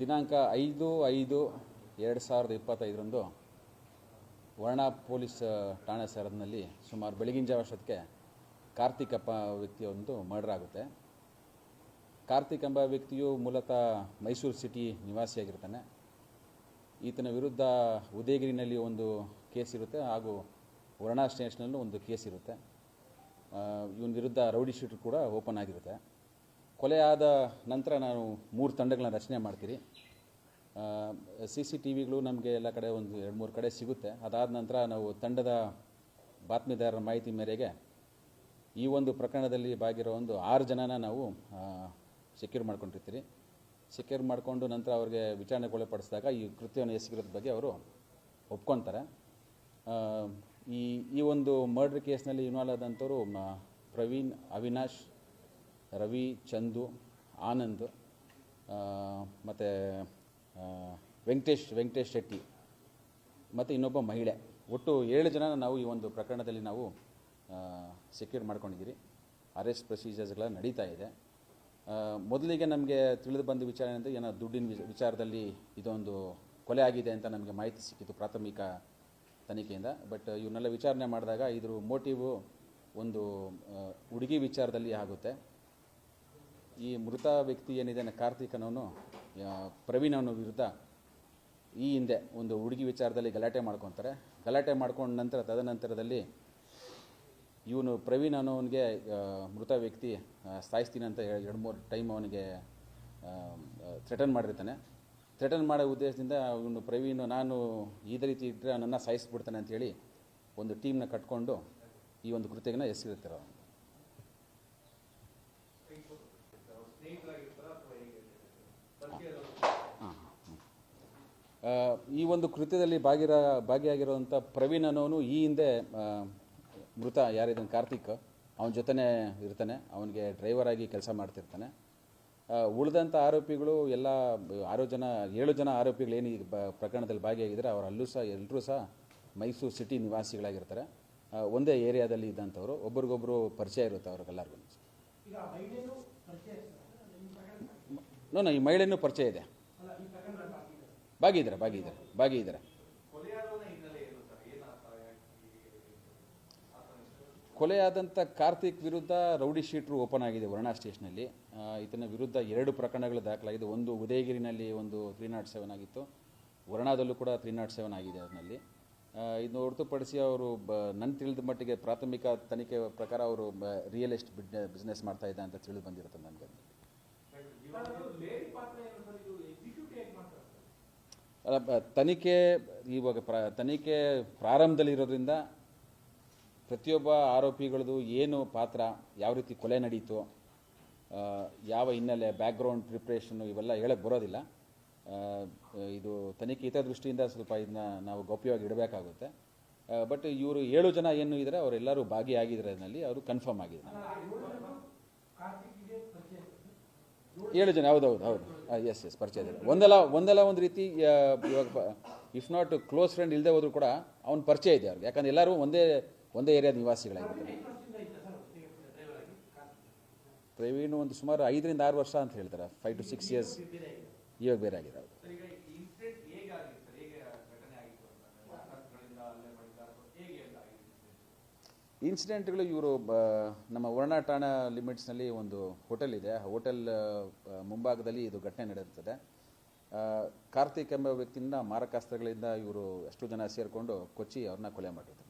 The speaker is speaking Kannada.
ದಿನಾಂಕ ಐದು ಐದು ಎರಡು ಸಾವಿರದ ಇಪ್ಪತ್ತೈದರಂದು ವರ್ಣ ಪೊಲೀಸ್ ಠಾಣೆ ಸರದಿನಲ್ಲಿ ಸುಮಾರು ಬೆಳಗಿನ ಜಾವ ಕಾರ್ತಿಕ್ ಎಂಬ ವ್ಯಕ್ತಿಯೊಂದು ಮರ್ಡರ್ ಆಗುತ್ತೆ. ಕಾರ್ತಿಕ್ ಎಂಬ ವ್ಯಕ್ತಿಯು ಮೂಲತಃ ಮೈಸೂರು ಸಿಟಿ ನಿವಾಸಿಯಾಗಿರ್ತಾನೆ. ಈತನ ವಿರುದ್ಧ ಉದಯಗಿರಿನಲ್ಲಿ ಒಂದು ಕೇಸ್ ಇರುತ್ತೆ ಹಾಗೂ ವರ್ಣ ಸ್ಟೇಷನಲ್ಲೂ ಒಂದು ಕೇಸ್ ಇರುತ್ತೆ. ಇವನ ವಿರುದ್ಧ ರೌಡಿ ಶೀಟರ್ ಕೂಡ ಓಪನ್ ಆಗಿರುತ್ತೆ. ಕೊಲೆ ಆದ ನಂತರ ನಾನು ಮೂರು ತಂಡಗಳನ್ನ ರಚನೆ ಮಾಡ್ತೀರಿ. ಸಿ ಸಿ ಟಿ ವಿಗಳು ನಮಗೆ ಎಲ್ಲ ಕಡೆ ಒಂದು ಎರಡು ಮೂರು ಕಡೆ ಸಿಗುತ್ತೆ. ಅದಾದ ನಂತರ ನಾವು ತಂಡದ ಬಾತ್ಮೀದಾರರ ಮಾಹಿತಿ ಮೇರೆಗೆ ಈ ಒಂದು ಪ್ರಕರಣದಲ್ಲಿ ಬಾಗಿರೋ ಒಂದು ಆರು ಜನನ ನಾವು ಸೆಕ್ಯೂರ್ ಮಾಡ್ಕೊಂಡಿರ್ತೀರಿ. ಸೆಕ್ಯೂರ್ ಮಾಡಿಕೊಂಡು ನಂತರ ಅವ್ರಿಗೆ ವಿಚಾರಣೆಗೊಳಪಡಿಸಿದಾಗ ಈ ಕೃತ್ಯವನ್ನು ಎಸಗಿರೋದ್ರ ಬಗ್ಗೆ ಅವರು ಒಪ್ಕೊತಾರೆ. ಈ ಈ ಒಂದು ಮರ್ಡ್ರ್ ಕೇಸ್ನಲ್ಲಿ ಇನ್ವಾಲ್ವ್ ಆದಂಥವ್ರು ಪ್ರವೀಣ್, ಅವಿನಾಶ್ ರವಿ, ಚಂದು, ಆನಂದ್ ಮತ್ತು ವೆಂಕಟೇಶ್ ವೆಂಕಟೇಶ್ ಶೆಟ್ಟಿ, ಮತ್ತು ಇನ್ನೊಬ್ಬ ಮಹಿಳೆ. ಒಟ್ಟು ಏಳು ಜನ ನಾವು ಈ ಒಂದು ಪ್ರಕರಣದಲ್ಲಿ ನಾವು ಸೆಕ್ಯೂರ್ ಮಾಡ್ಕೊಂಡಿದ್ದೀರಿ. ಅರೆಸ್ಟ್ ಪ್ರೊಸೀಜರ್ಸ್ಗಳ ನಡೀತಾ ಇದೆ. ಮೊದಲಿಗೆ ನಮಗೆ ತಿಳಿದು ಬಂದ ವಿಚಾರ ಏನಂದರೆ, ಏನೋ ದುಡ್ಡಿನ ವಿಚಾರದಲ್ಲಿ ಇದೊಂದು ಕೊಲೆ ಆಗಿದೆ ಅಂತ ನಮಗೆ ಮಾಹಿತಿ ಸಿಕ್ಕಿತ್ತು ಪ್ರಾಥಮಿಕ ತನಿಖೆಯಿಂದ. ಬಟ್ ಇವನ್ನೆಲ್ಲ ವಿಚಾರಣೆ ಮಾಡಿದಾಗ ಇದ್ರ ಮೋಟಿವು ಒಂದು ಹುಡುಗಿ ವಿಚಾರದಲ್ಲಿ ಆಗುತ್ತೆ. ಈ ಮೃತ ವ್ಯಕ್ತಿ ಏನಿದ್ದಾನೆ ಕಾರ್ತಿಕನವನು ಪ್ರವೀಣ್ ಅವನ ವಿರುದ್ಧ ಈ ಹಿಂದೆ ಒಂದು ಹುಡುಗಿ ವಿಚಾರದಲ್ಲಿ ಗಲಾಟೆ ಮಾಡ್ಕೊತಾರೆ. ಗಲಾಟೆ ಮಾಡ್ಕೊಂಡ ನಂತರ, ತದನಂತರದಲ್ಲಿ ಇವನು ಪ್ರವೀಣ್ ಅನ್ನೋವನಿಗೆ ಮೃತ ವ್ಯಕ್ತಿ ಸಾಯಿಸ್ತೀನಿ ಅಂತ ಹೇಳಿ ಎರಡು ಮೂರು ಟೈಮ್ ಅವನಿಗೆ ಥ್ರೆಟನ್ ಮಾಡಿರ್ತಾನೆ. ಥ್ರೆಟನ್ ಮಾಡೋ ಉದ್ದೇಶದಿಂದ ಇವನು ಪ್ರವೀಣ್, ನಾನು ಇದೇ ರೀತಿ ಇಟ್ಟರೆ ನನ್ನ ಸಾಯಿಸ್ಬಿಡ್ತಾನೆ ಅಂತೇಳಿ ಒಂದು ಟೀಮ್ನ ಕಟ್ಕೊಂಡು ಈ ಒಂದು ಕೃತ್ಯಗನ್ನ ಎಸಗಿರ್ತಾರೆ ಅವನು ಹಾಂ ಆ, ಈ ಒಂದು ಕೃತ್ಯದಲ್ಲಿ ಭಾಗಿರ ಭಾಗಿಯಾಗಿರುವಂಥ ಪ್ರವೀಣ್ ಅನ್ನೋನು ಈ ಹಿಂದೆ ಮೃತ ಯಾರಿದ್ದಾನೆ ಕಾರ್ತಿಕ್ ಅವನ ಜೊತೆನೇ ಇರ್ತಾನೆ ಅವನಿಗೆ ಡ್ರೈವರ್ ಆಗಿ ಕೆಲಸ ಮಾಡ್ತಿರ್ತಾನೆ. ಉಳಿದಂಥ ಆರೋಪಿಗಳು ಎಲ್ಲ ಆರು ಜನ ಏಳು ಜನ ಆರೋಪಿಗಳು ಏನು ಈ ಬ ಪ್ರಕರಣದಲ್ಲಿ ಭಾಗಿಯಾಗಿದ್ದಾರೆ ಅವರು ಅಲ್ಲೂ ಸಹ ಎಲ್ಲರೂ ಸಹ ಮೈಸೂರು ಸಿಟಿ ನಿವಾಸಿಗಳಾಗಿರ್ತಾರೆ. ಒಂದೇ ಏರಿಯಾದಲ್ಲಿ ಇದ್ದಂಥವ್ರು ಒಬ್ರಿಗೊಬ್ಬರು ಪರಿಚಯ ಇರುತ್ತೆ ಅವ್ರಿಗೆಲ್ಲರಿಗೂ. ನೋ ಈ ಮಹಿಳೆನೂ ಪರಿಚಯ ಇದೆ. ಭಾಗಿದ್ದಾರೆ ಭಾಗಿದ್ದಾರೆ ಭಾಗಿದ್ದಾರೆ ಕೊಲೆಯಾದಂಥ ಕಾರ್ತಿಕ್ ವಿರುದ್ಧ ರೌಡಿ ಶೀಟ್ರು ಓಪನ್ ಆಗಿದೆ ವರ್ಣಾ ಸ್ಟೇಷನಲ್ಲಿ ಈತನ ವಿರುದ್ಧ ಎರಡು ಪ್ರಕರಣಗಳು ದಾಖಲಾಗಿದೆ. ಒಂದು ಉದಯಗಿರಿನಲ್ಲಿ ಒಂದು ತ್ರೀ ನಾಟ್ ಸೆವೆನ್ ಆಗಿತ್ತು. ವರ್ಣಾದಲ್ಲೂ ಕೂಡ ತ್ರೀ ನಾಟ್ ಸೆವೆನ್ ಆಗಿದೆ ಅದರಲ್ಲಿ. ಇದನ್ನು ಹೊರತುಪಡಿಸಿ ಅವರು ಬ ನನ್ನ ತಿಳಿದ ಮಟ್ಟಿಗೆ ಪ್ರಾಥಮಿಕ ತನಿಖೆ ಪ್ರಕಾರ ಅವರು ರಿಯಲ್ ಎಸ್ಟೇಟ್ ಬಿಸ್ನೆಸ್ ಮಾಡ್ತಾ ಇದ್ದ ಅಂತ ತಿಳಿದು ಬಂದಿರುತ್ತೆ ನನಗೆ ಲೇಡಿ ಪಾತ್ರ ಏನು ಸರ್ ಇದು ಎಕ್ಸಿಕ್ಯೂಟ್ ಹೇಗೆ ಮಾಡ್ತಾರೆ ಸರ್? ಅಲ್ಲ, ಬ- ತನಿಖೆ ಇವಾಗ ಪ್ರ, ತನಿಖೆ ಪ್ರಾರಂಭದಲ್ಲಿರೋದ್ರಿಂದ ಪ್ರತಿಯೊಬ್ಬ ಆರೋಪಿಗಳದು ಏನು ಪಾತ್ರ, ಯಾವ ರೀತಿ ಕೊಲೆ ನಡೀತು ಯಾವ ಹಿನ್ನೆಲೆ ಬ್ಯಾಕ್ಗ್ರೌಂಡ್ ಪ್ರಿಪ್ರೇಷನ್ನು ಇವೆಲ್ಲ ಹೇಳಕ್ಕೆ ಬರೋದಿಲ್ಲ. ಇದು ತನಿಖೆ ಹಿತದೃಷ್ಟಿಯಿಂದ ಸ್ವಲ್ಪ ಇದನ್ನ ನಾವು ಗೌಪ್ಯವಾಗಿ ಇಡಬೇಕಾಗುತ್ತೆ. ಬಟ್ ಇವರು ಏಳು ಜನ ಏನು ಇದ್ದಾರೆ ಅವರೆಲ್ಲರೂ ಭಾಗಿಯಾಗಿದ್ದಾರೆ ಅದರಲ್ಲಿ ಅವರು ಕನ್ಫರ್ಮ್ ಆಗಿದ್ದಾರೆ ಅಲ್ಲ, ಆ ಏಳು ಜನರು ಕಾರ್ತಿಕ್ಗೆ ಪರಿಚಯ ಇರ್ತದೆ. ಏಳು ಜನ, ಹೌದು ಹೌದು ಹೌದು ಎಸ್ ಎಸ್ ಪರಿಚಯ ಇದೆ ಒಂದಲ್ಲ ಒಂದಲ್ಲ ಒಂದು ರೀತಿ ಇವಾಗ ಇಫ್ ನಾಟ್ ಕ್ಲೋಸ್ ಫ್ರೆಂಡ್ ಇಲ್ಲದೆ ಹೋದ್ರು ಕೂಡ ಅವ್ನ ಪರಿಚಯ ಇದೆ ಅವ್ರಿಗೆ ಯಾಕಂದ್ರೆ ಎಲ್ಲರೂ ಒಂದೇ ಒಂದೇ ಏರಿಯಾದ ಕಾರ್ತಿಕ್? ಪ್ರವೀಣ್ ಒಂದು ಸುಮಾರು ಐದರಿಂದ ಆರು ವರ್ಷ ಅಂತ ಹೇಳ್ತಾರೆ ಫೈವ್ ಟು ಸಿಕ್ಸ್ ಇಯರ್ಸ್. ಇವಾಗ ಬೇರೆ ಆಗಿದೆ ಅವ್ರು ಸರ್ ಈಗ ಈ ಇನ್ಸಿಡೆಂಟ್ ಹೇಗೆ ಆಗಿತ್ತು ಸರ್ ಹೇಗೆ ಘಟನೆ ಆಗಿತ್ತು ಅಂತಂದ್ರೆ ಆಘಾತಗಳಿಂದ ಅಲ್ಲೇ ಮಾಡಿದ ಅಥವಾ ಹೇಗೆ ಎಲ್ಲ ಆಗಿತ್ತು ಇನ್ಸಿಡೆಂಟ್ಗಳು ಇವರು ನಮ್ಮ ವರ್ಣಾ ಠಾಣಾ ಲಿಮಿಟ್ಸ್ನಲ್ಲಿ ಒಂದು ಹೋಟೆಲ್ ಇದೆ. ಆ ಹೋಟೆಲ್ ಮುಂಭಾಗದಲ್ಲಿ ಇದು ಘಟನೆ ನಡೆಯುತ್ತದೆ. ಕಾರ್ತಿಕ್ ಎಂಬ ವ್ಯಕ್ತಿಯಿಂದ ಮಾರಕಾಸ್ತ್ರಗಳಿಂದ ಇವರು ಎಷ್ಟು ಜನ ಸೇರಿಕೊಂಡು ಕೊಚ್ಚಿ ಅವ್ರನ್ನ ಕೊಲೆ ಮಾಡಿರ್ತಾರೆ